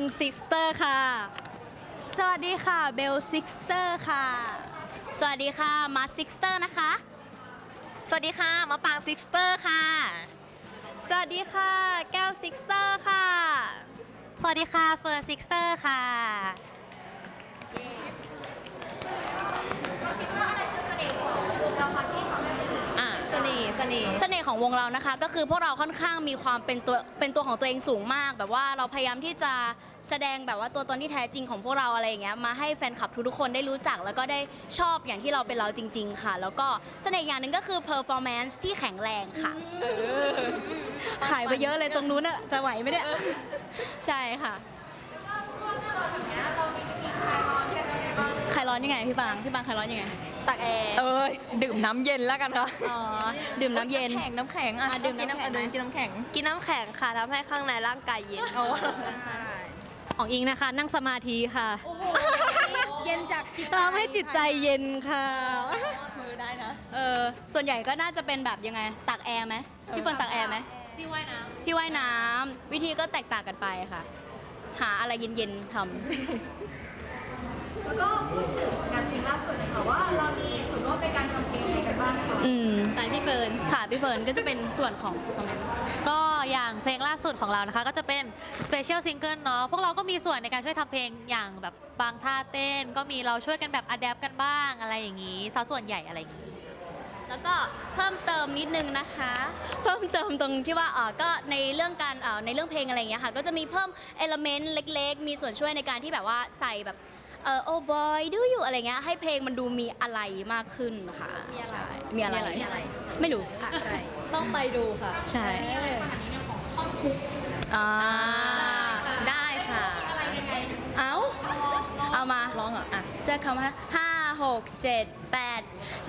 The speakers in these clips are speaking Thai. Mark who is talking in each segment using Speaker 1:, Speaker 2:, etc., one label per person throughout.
Speaker 1: งซิสเตอร์ค่ะ สวัสดีค่ะ เบลซิสเตอร์ค่ะ
Speaker 2: สวัสดีค่ะ มาซิกสเตอร์นะคะ
Speaker 1: สวัสดีค่ะมะปางซิสเตอร์ค่ะ
Speaker 2: สวัสดีค่ะ แก้วซิกสเตอร์ค่ะ
Speaker 1: สวัสดีค่ะ เฟิร์นซิสเตอร์ค่ะ อะ เสน่ห์เสน่ห์
Speaker 2: เสน่ห์ของวงเรานะคะ ก็คือพวกเราค่อนข้างมีความเป็นตัวเป็นตัวของตัวเองสูงมาก แบบว่าเราพยายามที่จะแสดงแบบว่าตัวตนที่แท้จริงของพวกเราอะไรอย่างเงี้ยมาให้แฟนคลับทุกๆคนได้รู้จัก แล้วก็ได้ชอบอย่างที่เราเป็นเราจริง ๆ ค่ะ แล้วก็เสน่ห์อย่างหนึ่งก็คือ performance ที่แข็งแรงค่ะขายไปเยอะเลยตรงนู้นน่ะจะไหวไหมเนี่ยใช่ค่ะใครร้ อนยังไงพี่ปางพี่ปางใครร้อนยังไง
Speaker 1: ตักแอร์เอ้ยดื่มน้ำเย็นแล้วกันค่ะ
Speaker 2: อ๋อ ดื่มน้ำเย็น
Speaker 1: แข็งน้ำแข็งอะ
Speaker 2: อะดื่มน้ำแข็ง
Speaker 1: กินกินน้ำแข็ง
Speaker 2: กินน้ำแข็งค่ะทำให้ข้างในร่างกายเย็น
Speaker 1: ของอิงนะคะ นั่งสมาธิค่ะ
Speaker 2: เย็นจากจิต
Speaker 1: ทำให้จิตใจเย็นค่ะ
Speaker 2: ได้นะ เออส่วนใหญ่ก็น่าจะเป็นแบบยังไงตักแอร์ไหมพี่เฟิร์นตักแอร์ไหม
Speaker 1: พี่ว่ายน้
Speaker 2: พี่ว่ายน้ำวิธีก็แตกต่างกันไปค่ะ หาอะไรเย็นๆทำ
Speaker 3: แล้วก็พูด
Speaker 1: เฟิร์น
Speaker 2: ค่ะพี่เฟิร์นก็จะเป็นส่วนของตรงนั้น
Speaker 4: ก็อย่างเพลงล่าสุดของเรานะคะ ก็จะเป็น Special Single เนาะพวกเราก็มีส่วนในการช่วยทำเพลงอย่างแบบบางท่าเต้น ก็มีเราช่วยกันแบบอัดแอปกันบ้างอะไรอย่างนี้ซะส่วนใหญ่อะไรอย่างนี้
Speaker 2: แล้วก็เพิ่มเติมนิดนึงนะคะ เพิ่มเติมตรงที่ว่าเออก็ในเรื่องการเออในเรื่องเพลงอะไรอย่างเงี้ยค่ะ ก็จะมีเพิ่มเอลเมนต์เล็ก ๆ มีส่วนช่วยในการที่แบบว่าใส่แบบ เออโอ้บอยดูอยู่อะไรเงี้ยให้เพลงมันดูมีอะไรมากขึ้นค่ะมีอะไรมีอะไร
Speaker 1: มีอะไร
Speaker 2: ไม่รู้
Speaker 1: ใช่ต้องไปดูค่ะ
Speaker 2: ใช่อ่า
Speaker 1: ได้ค่ะ
Speaker 2: เอาเอามา
Speaker 1: ร้องเหรออะ
Speaker 2: จะเข้ามาห้าหกเจ็ดแปด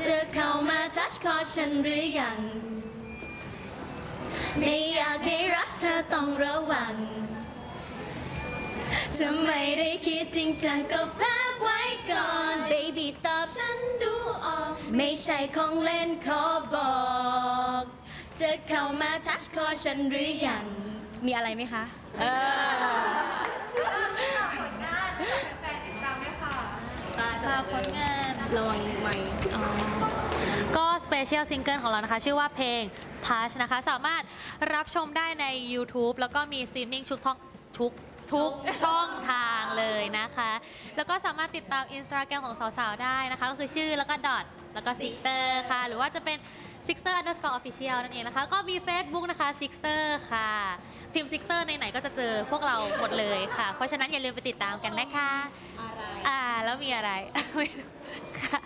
Speaker 2: จะเข้ามาทัชคอฉันหรือยัง ไม่อยากให้รักเธอต้องระวัง จะไม่ได้คิดจริงจังก็พักไว้ก่อน baby stop ฉันดูออก ไม่ใช่ของเล่นขอบอก จะเข้ามาทัชคอฉันหรือยัง มีอะไรไหมคะเออ
Speaker 3: ผลงานแฟนๆติดตามด้วยค่ะ
Speaker 4: ฝากผลงาน
Speaker 2: ระวังไมค์
Speaker 4: ก็ Special Single ของเรานะคะ ชื่อว่าเพลง Touch นะคะ สามารถรับชมได้ใน YouTube แล้วก็มีสตรีมมิ่งทุกท่องทุก ทุกช่องทางเลยนะคะ แล้วก็สามารถติดตาม Instagram ของสาวๆ ได้นะคะ ก็คือชื่อแล้วก็ dot แล้วก็ Sixter ค่ะ หรือว่าจะเป็น Sixter underscore official นั่นเองนะคะ ก็มี Facebook นะคะ Sixter ค่ะ พิมพ์ Sixter ในไหนๆก็จะเจอพวกเราหมดเลยค่ะ เพราะฉะนั้นอย่าลืมไปติดตามกันนะคะ
Speaker 2: อะไร
Speaker 4: อ่า แล้วมีอะไรไม่รู้ค่ะ